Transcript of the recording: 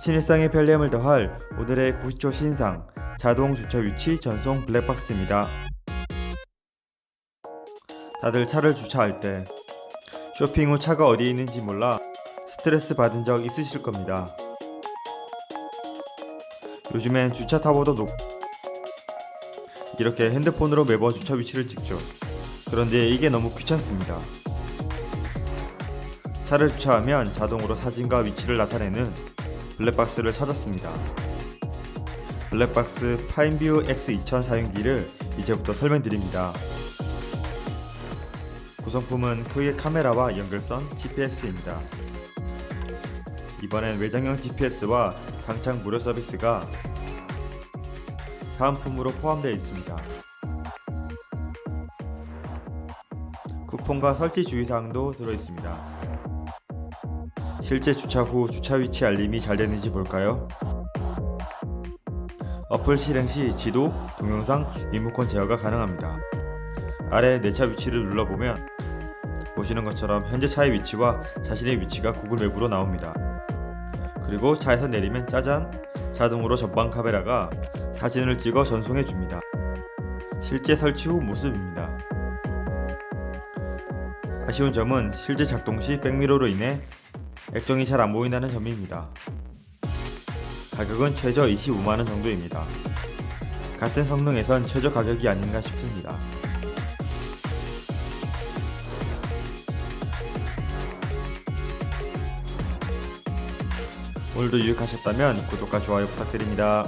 지친 일상의 편리함을 더할 오늘의 90초 신상 자동 주차 위치 전송 블랙박스입니다. 다들 차를 주차할 때 쇼핑 후 차가 어디에 있는지 몰라 스트레스 받은 적 있으실 겁니다. 요즘엔 주차 타워도 높 이렇게 핸드폰으로 매번 주차 위치를 찍죠. 그런데 이게 너무 귀찮습니다. 차를 주차하면 자동으로 사진과 위치를 나타내는 블랙박스를 찾았습니다. 블랙박스 파인뷰 X2000 사용기를 이제부터 설명드립니다. 구성품은 크게 카메라와 연결선 GPS입니다. 이번엔 외장형 GPS와 장착 무료 서비스가 사은품으로 포함되어 있습니다. 쿠폰과 설치 주의사항도 들어있습니다. 실제 주차 후 주차 위치 알림이 잘 되는지 볼까요? 어플 실행 시 지도, 동영상, 리모컨 제어가 가능합니다. 아래 내 차 위치를 눌러보면 보시는 것처럼 현재 차의 위치와 자신의 위치가 구글 맵으로 나옵니다. 그리고 차에서 내리면 짜잔! 자동으로 전방 카메라가 사진을 찍어 전송해 줍니다. 실제 설치 후 모습입니다. 아쉬운 점은 실제 작동 시 백미러로 인해 액정이 잘 안 보인다는 점입니다. 가격은 최저 25만원 정도입니다. 같은 성능에선 최저 가격이 아닌가 싶습니다. 오늘도 유익하셨다면 구독과 좋아요 부탁드립니다.